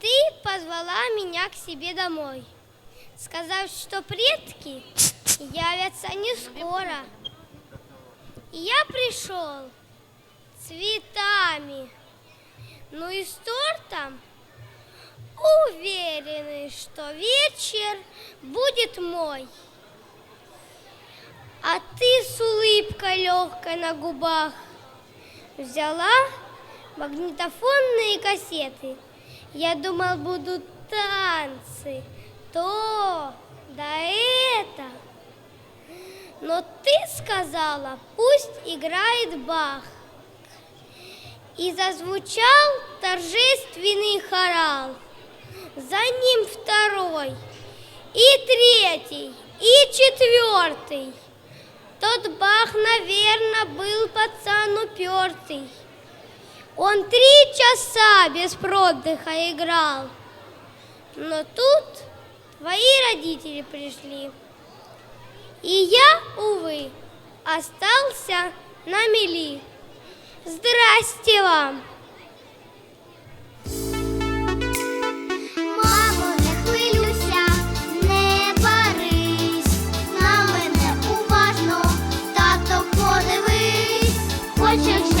ты позвала меня к себе домой, сказав, что предки явятся не скоро. И я пришел цветами, ну и с тортом, уверенный, что вечер будет мой. А ты с улыбкой легкой на губах взяла магнитофонные кассеты. Я думал, будут танцы, то, да это. Но ты сказала, пусть играет Бах. И зазвучал торжественный хорал. За ним второй, и третий, и четвертый. Тот Бах, наверное, был пацан упертый. Он три часа без продыха играл. Но тут твои родители пришли. И я, увы, остался на мели. Здрасте вам! Хочеш